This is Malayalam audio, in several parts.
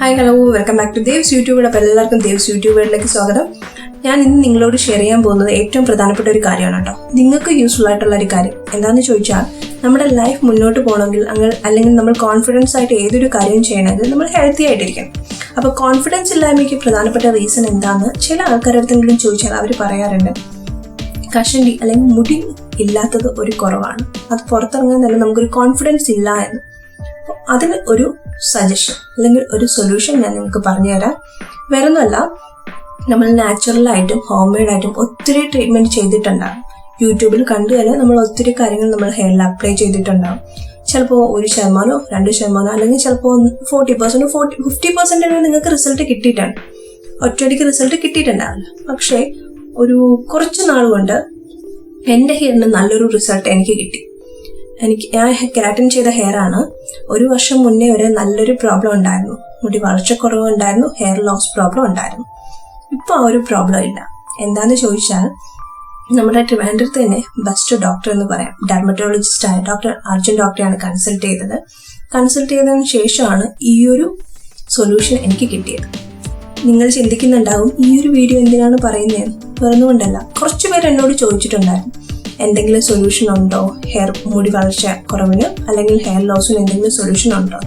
Hi hello welcome back to Devs YouTube അപ്പോൾ എല്ലാവർക്കും ദേവ്സ് യൂട്യൂബ് വീഡിയോയിലേക്ക് സ്വാഗതം. ഞാൻ ഇന്ന് നിങ്ങളോട് ഷെയർ ചെയ്യാൻ പോകുന്നത് ഏറ്റവും പ്രധാനപ്പെട്ട ഒരു കാര്യമാണ് കേട്ടോ. നിങ്ങൾക്ക് യൂസ്ഫുൾ ആയിട്ടുള്ള ഒരു കാര്യം എന്താണെന്ന് ചോദിച്ചാൽ നമ്മുടെ ലൈഫ് മുന്നോട്ട് പോകണമെങ്കിൽ അങ്ങ് അല്ലെങ്കിൽ നമ്മൾ കോൺഫിഡൻസ് ആയിട്ട് ഏതൊരു കാര്യം ചെയ്യണമെങ്കിൽ നമ്മൾ ഹെൽത്തി ആയിട്ടിരിക്കണം. അപ്പോൾ കോൺഫിഡൻസ് ഇല്ലായ്മയ്ക്ക് പ്രധാനപ്പെട്ട റീസൺ എന്താണെന്ന് ചില ആൾക്കാരുടെ ചോദിച്ചാൽ അവർ പറയാറുണ്ട്. കഷണ്ടി അല്ലെങ്കിൽ മുടി ഇല്ലാത്തത് ഒരു കുറവാണ്. അത് പുറത്തിറങ്ങാൻ തന്നെ നമുക്കൊരു കോൺഫിഡൻസ് ഇല്ല എന്ന്. അതിന് ഒരു സജഷൻ അല്ലെങ്കിൽ ഒരു സൊല്യൂഷൻ ഞാൻ നിങ്ങൾക്ക് പറഞ്ഞു തരാം വേറൊന്നുമല്ല നമ്മൾ നാച്ചുറലായിട്ടും ഹോം മെയ്ഡായിട്ടും ഒത്തിരി ട്രീറ്റ്മെന്റ് ചെയ്തിട്ടുണ്ടാകും യൂട്യൂബിൽ കണ്ടു തന്നെ നമ്മൾ ഒത്തിരി കാര്യങ്ങൾ നമ്മൾ ഹെയറിൽ അപ്ലൈ ചെയ്തിട്ടുണ്ടാകും ചിലപ്പോൾ ഒരു ശതമാനമോ രണ്ട് ശതമാനമോ അല്ലെങ്കിൽ ചിലപ്പോൾ forty percent forty fifty percent നിങ്ങൾക്ക് റിസൾട്ട് കിട്ടിയിട്ടാണ്. ഒറ്റയടിക്ക് റിസൾട്ട് കിട്ടിയിട്ടുണ്ടാവില്ല. പക്ഷേ ഒരു കുറച്ച് നാൾ കൊണ്ട് എന്റെ ഹെയറിന് നല്ലൊരു റിസൾട്ട് എനിക്ക് കിട്ടി. എനിക്ക് ഞാൻ കെരാറ്റിൻ ചെയ്ത ഹെയറാണ് ഒരു വർഷം മുന്നേ വരെ നല്ലൊരു പ്രോബ്ലം ഉണ്ടായിരുന്നു. മുടി വളർച്ചക്കുറവ് ഉണ്ടായിരുന്നു ഹെയർ ലോസ് പ്രോബ്ലം ഉണ്ടായിരുന്നു. ഇപ്പോൾ ആ ഒരു പ്രോബ്ലം ഇല്ല. എന്താന്ന് ചോദിച്ചാൽ നമ്മുടെ ട്രിവാൻഡ്രത്ത് തന്നെ ബെസ്റ്റ് ഡോക്ടർ എന്ന് പറയാം. ഡെർമറ്റോളജിസ്റ്റ് ആയ ഡോക്ടർ അർജുൻ ഡോക്ടറെയാണ് കൺസൾട്ട് ചെയ്തത്. കൺസൾട്ട് ചെയ്തതിന് ശേഷമാണ് ഈ ഒരു സൊല്യൂഷൻ എനിക്ക് കിട്ടിയത്. നിങ്ങൾ ചിന്തിക്കുന്നുണ്ടാവും ഈ ഒരു വീഡിയോ എന്തിനാണ് പറയുന്നത് വേറൊന്നുകൊണ്ടല്ല കുറച്ചുപേർ എന്നോട് ചോദിച്ചിട്ടുണ്ടായിരുന്നു. എന്തെങ്കിലും സൊല്യൂഷൻ ഉണ്ടോ? ഹെയർ മുടി വളർച്ച കുറവിന് അല്ലെങ്കിൽ ഹെയർ ലോസിന് എന്തെങ്കിലും സൊല്യൂഷൻ ഉണ്ടോ?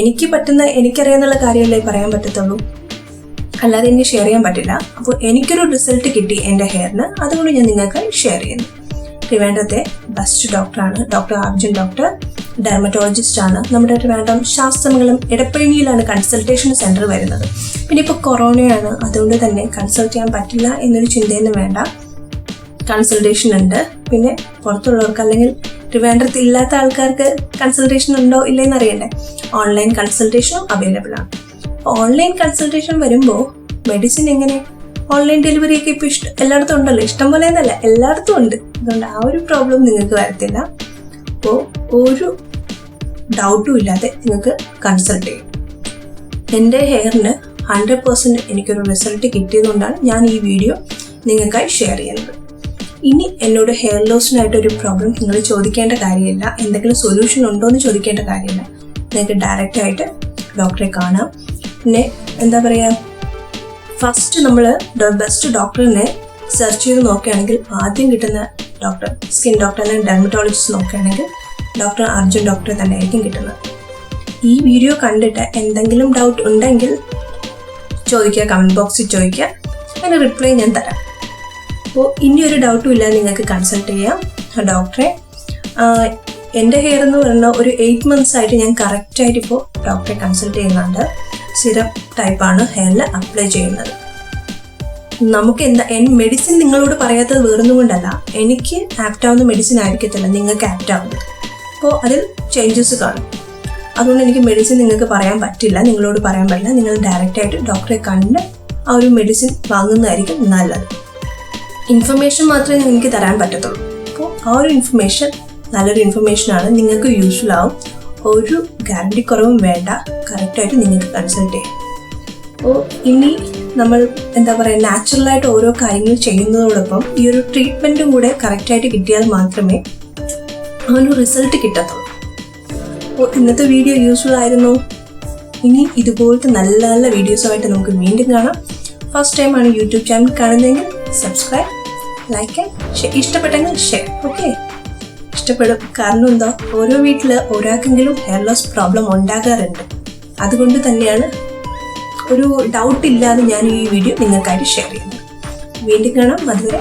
എനിക്ക് പറ്റുന്ന എനിക്കറിയാന്നുള്ള കാര്യമല്ലേ പറയാൻ പറ്റത്തുള്ളൂ? അല്ലാതെ എനിക്ക് ഷെയർ ചെയ്യാൻ പറ്റില്ല. അപ്പോൾ എനിക്കൊരു റിസൾട്ട് കിട്ടി എന്റെ ഹെയറിന് അതുകൊണ്ട് ഞാൻ നിങ്ങൾക്ക് ഷെയർ ചെയ്യുന്നു. ട്രിവാൻഡ്രത്തെ ബെസ്റ്റ് ഡോക്ടറാണ് ഡോക്ടർ ആർജുൻ ഡോക്ടർ ഡെർമറ്റോളജിസ്റ്റ് ആണ്. നമ്മുടെ ട്രിവാൻഡ്രം ശാസ്ത്രങ്ങളും ഇടപ്പഴിഞ്ഞിയിലാണ് കൺസൾട്ടേഷൻ സെന്റർ വരുന്നത്. പിന്നെ ഇപ്പോൾ കൊറോണയാണ് അതുകൊണ്ട് തന്നെ കൺസൾട്ട് ചെയ്യാൻ പറ്റില്ല എന്നൊരു ചിന്തയൊന്നും വേണ്ട. കൺസൾട്ടേഷൻ ഉണ്ട്. പിന്നെ പുറത്തുള്ളവർക്ക് അല്ലെങ്കിൽ ട്രിവാൻഡ്രത്ത് ഇല്ലാത്ത ആൾക്കാർക്ക് കൺസൾട്ടേഷൻ ഉണ്ടോ ഇല്ലെന്ന് അറിയണ്ടേ? ഓൺലൈൻ കൺസൾട്ടേഷനും അവൈലബിൾ ആണ്. ഓൺലൈൻ കൺസൾട്ടേഷൻ വരുമ്പോൾ മെഡിസിൻ എങ്ങനെ? ഓൺലൈൻ ഡെലിവറി ഒക്കെ ഇപ്പോൾ ഇഷ്ടം എല്ലായിടത്തും ഉണ്ടല്ലോ. ഇഷ്ടം പോലെ എന്നല്ല എല്ലായിടത്തും ഉണ്ട്. അതുകൊണ്ട് ആ ഒരു പ്രോബ്ലം നിങ്ങൾക്ക് വരത്തില്ല. അപ്പോൾ ഒരു ഡൗട്ടും ഇല്ലാതെ നിങ്ങൾക്ക് കൺസൾട്ട് ചെയ്യും. എന്റെ ഹെയറിന് ഹൺഡ്രഡ് പെർസെന്റ് എനിക്കൊരു റിസൾട്ട് കിട്ടിയതുകൊണ്ടാണ് ഞാൻ ഈ വീഡിയോ നിങ്ങൾക്കായി ഷെയർ ചെയ്യുന്നത്. ഇനി എന്നോട് ഹെയർ ലോസിനായിട്ട് ഒരു പ്രോബ്ലം നിങ്ങൾ ചോദിക്കേണ്ട കാര്യമില്ല. എന്തെങ്കിലും സൊല്യൂഷൻ ഉണ്ടോ എന്ന് ചോദിക്കേണ്ട കാര്യമില്ല. നിങ്ങൾക്ക് ഡയറക്റ്റ് ആയിട്ട് ഡോക്ടറെ കാണാം. പിന്നെ എന്താ പറയുക ഫസ്റ്റ് നമ്മൾ ബെസ്റ്റ് ഡോക്ടറിനെ സെർച്ച് ചെയ്ത് നോക്കുകയാണെങ്കിൽ ആദ്യം കിട്ടുന്ന ഡോക്ടർ സ്കിൻ അല്ലെങ്കിൽ ഡെർമറ്റോളജിസ്റ്റ് നോക്കുകയാണെങ്കിൽ ഡോക്ടർ അർജുൻ ഡോക്ടറെ തന്നെ ആയിരിക്കും കിട്ടുന്നത്. ഈ വീഡിയോ കണ്ടിട്ട് എന്തെങ്കിലും ഡൗട്ട് ഉണ്ടെങ്കിൽ ചോദിക്കുക കമന്റ് ബോക്സിൽ ചോദിക്കുക. അതിന് റിപ്ലൈ ഞാൻ തരാം. അപ്പോൾ ഇനി ഒരു ഡൗട്ടും ഇല്ല നിങ്ങൾക്ക് കൺസൾട്ട് ചെയ്യാം ഡോക്ടറെ എന്റെ ഹെയർ എന്ന് പറഞ്ഞാൽ ഒരു എയ്റ്റ് മന്ത്സ് ആയിട്ട് ഞാൻ കറക്റ്റായിട്ട് ഇപ്പോൾ ഡോക്ടറെ കൺസൾട്ട് ചെയ്യുന്നുണ്ട്. സിറപ്പ് ടൈപ്പാണ് ഹെയറിൽ അപ്ലൈ ചെയ്യുന്നത്. നമുക്ക് എന്താ എൻ മെഡിസിൻ നിങ്ങളോട് പറയാത്തത് വേറൊന്നും കൊണ്ടല്ല. എനിക്ക് ആപ്റ്റാവുന്ന മെഡിസിൻ ആയിരിക്കത്തില്ല നിങ്ങൾക്ക് ആപ്റ്റ് ആവുന്നത്. അപ്പോൾ അതിൽ ചേഞ്ചസ് കാണും. അതുകൊണ്ട് എനിക്ക് മെഡിസിൻ നിങ്ങൾക്ക് പറയാൻ പറ്റില്ല നിങ്ങളോട് പറയാൻ പറ്റില്ല. നിങ്ങൾ ഡയറക്റ്റായിട്ട് ഡോക്ടറെ കണ്ട് ആ ഒരു മെഡിസിൻ വാങ്ങുന്നതായിരിക്കും നല്ലത്. ഇൻഫർമേഷൻ മാത്രമേ നിങ്ങൾക്ക് തരാൻ പറ്റത്തുള്ളൂ. അപ്പോൾ ആ ഒരു ഇൻഫർമേഷൻ നല്ലൊരു ഇൻഫർമേഷനാണ് നിങ്ങൾക്ക് യൂസ്ഫുൾ ആവും. ഒരു ഗ്യാരണ്ടി കുറവും വേണ്ട. കറക്റ്റായിട്ട് നിങ്ങൾക്ക് കൺസൾട്ട് ചെയ്യാം. അപ്പോൾ ഇനി നമ്മൾ എന്താ പറയുക നാച്ചുറലായിട്ട് ഓരോ കാര്യങ്ങൾ ചെയ്യുന്നതോടൊപ്പം ഈ ഒരു ട്രീറ്റ്മെന്റും കൂടെ കറക്റ്റായിട്ട് കിട്ടിയാൽ മാത്രമേ ഒരു റിസൾട്ട് കിട്ടത്തുള്ളൂ. അപ്പോൾ ഇന്നത്തെ വീഡിയോ യൂസ്ഫുൾ ആയിരുന്നു? ഇനി ഇതുപോലത്തെ നല്ല നല്ല വീഡിയോസുമായിട്ട് നമുക്ക് വീണ്ടും കാണാം. ഫസ്റ്റ് ടൈമാണ് യൂട്യൂബ് ചാനൽ കാണുന്നതെങ്കിൽ സബ്സ്ക്രൈബ് ലൈക്ക് ഇഷ്ടപ്പെട്ടെങ്കിൽ ഷെയർ ഓക്കെ ഇഷ്ടപ്പെടും. കാരണം എന്താ? ഓരോ വീട്ടിൽ ഒരാൾക്കെങ്കിലും ഹെയർ ലോസ് പ്രോബ്ലം ഉണ്ടാകാറുണ്ട്. അതുകൊണ്ട് തന്നെയാണ് ഒരു ഡൗട്ട് ഇല്ലാതെ ഞാൻ ഈ വീഡിയോ നിങ്ങൾക്കായിട്ട് ഷെയർ ചെയ്യുന്നത്. വീണ്ടും കാണാം. അതുവരെ